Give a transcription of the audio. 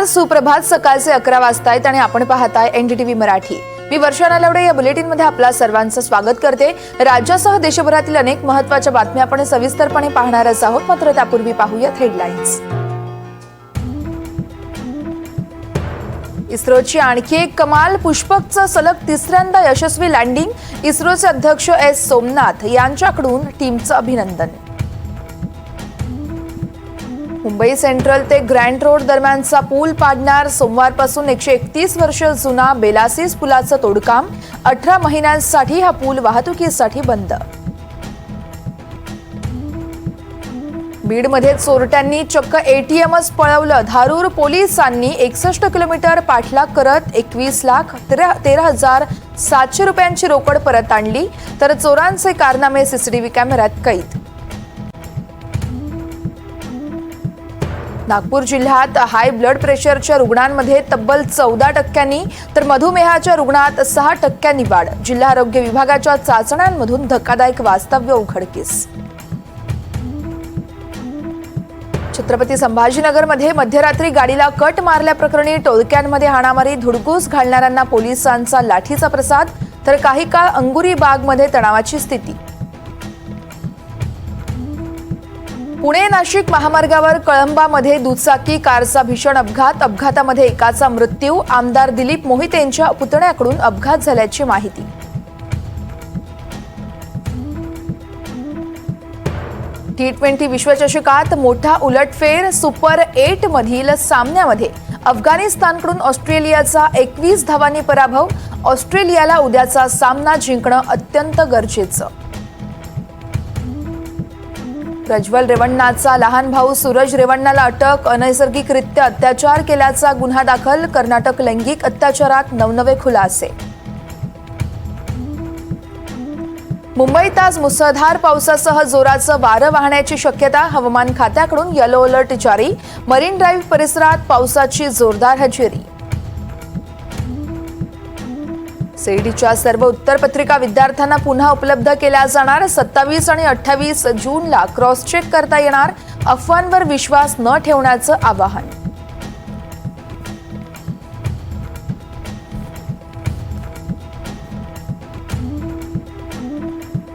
नमस्कार. सुप्रभात. सकाळचे अकरा वाजतायत आणि आपण पाहताय एनडीटीव्ही मराठी. मी वर्षा नालवडे या बुलेटिनमध्ये आपला सर्वांचं स्वागत करते. राज्यासह देशभरातील अनेक महत्त्वाच्या बातम्या आपण सविस्तरपणे पाहणारच आहोत. मात्र त्यापूर्वी पाहूयात हेडलाईन्स इस्रोची आणखी एक कमाल पुष्पकचं सलग तिसऱ्यांदा यशस्वी लँडिंग इस्रोचे अध्यक्ष एस सोमनाथ यांच्याकडून टीमचं अभिनंदन. मुंबई सेंट्रल ते ग्रँड रोड दरम्यानचा पूल पाडणार. सोमवारपासून एकशे एकतीस वर्ष जुना बेलासीस पुलाचं तोडकाम. अठरा महिन्यांसाठी हा पूल वाहतुकीसाठी बंद. बीडमध्ये चोरट्यांनी चक्क एटीएमच पळवलं. धारूर पोलिसांनी एकसष्ट किलोमीटर पाठलाग करत एकवीस लाख तेरा तेरा हजार सातशे रुपयांची रोकड परत आणली. तर चोरांचे कारनामे सीसीटीव्ही कॅमेऱ्यात कैद. नागपूर जिल्ह्यात हाय ब्लड प्रेशरच्या रुग्णांमध्ये तब्बल चौदा टक्क्यांनी तर मधुमेहाच्या रुग्णात सहा टक्क्यांनी वाढ. जिल्हा आरोग्य विभागाच्या चाचण्यांमधून धक्कादायक वास्तव्य उघडकीस. छत्रपती संभाजीनगरमध्ये मध्यरात्री गाडीला कट मारल्याप्रकरणी टोळक्यांमध्ये हाणामारी धुडकूस घालणाऱ्यांना पोलिसांचा लाठीचा प्रसाद तर काही काळ अंगुरी बागमध्ये तणावाची स्थिती. पुणे नाशिक महामार्गावर कळंबामध्ये दुचाकी कारचा भीषण अपघात. अपघातामध्ये एकाचा मृत्यू. आमदार दिलीप मोहिते यांच्या पुतण्याकडून अपघात झाल्याची माहिती. टी ट्वेंटी विश्वचषकात मोठा उलटफेर सुपर एट मधील सामन्यामध्ये अफगाणिस्तानकडून ऑस्ट्रेलियाचा एकवीस धावांनी पराभव. ऑस्ट्रेलियाला उद्याचा सामना जिंकणं अत्यंत गरजेचं. प्रज्वल रेवण्णाचा लहान भाऊ सूरज रेवण्णाला अटक अनैसर्गिकरित्या अत्याचार केल्याचा गुन्हा दाखल कर्नाटक लैंगिक अत्याचारात नवनवे खुलासे. मुंबईत आज मुसळधार पावसासह जोराचं वारं वाहण्याची शक्यता हवामान खात्याकडून येलो अलर्ट जारी. मरीन ड्राईव्ह परिसरात पावसाची जोरदार हजेरी. सेडीच्या सर्व उत्तरपत्रिका विद्यार्थ्यांना पुन्हा उपलब्ध केल्या जाणार. सत्तावीस आणि अठ्ठावीस जूनला क्रॉस चेक करता येणार. अफवांवर विश्वास न ठेवण्याचं आवाहन.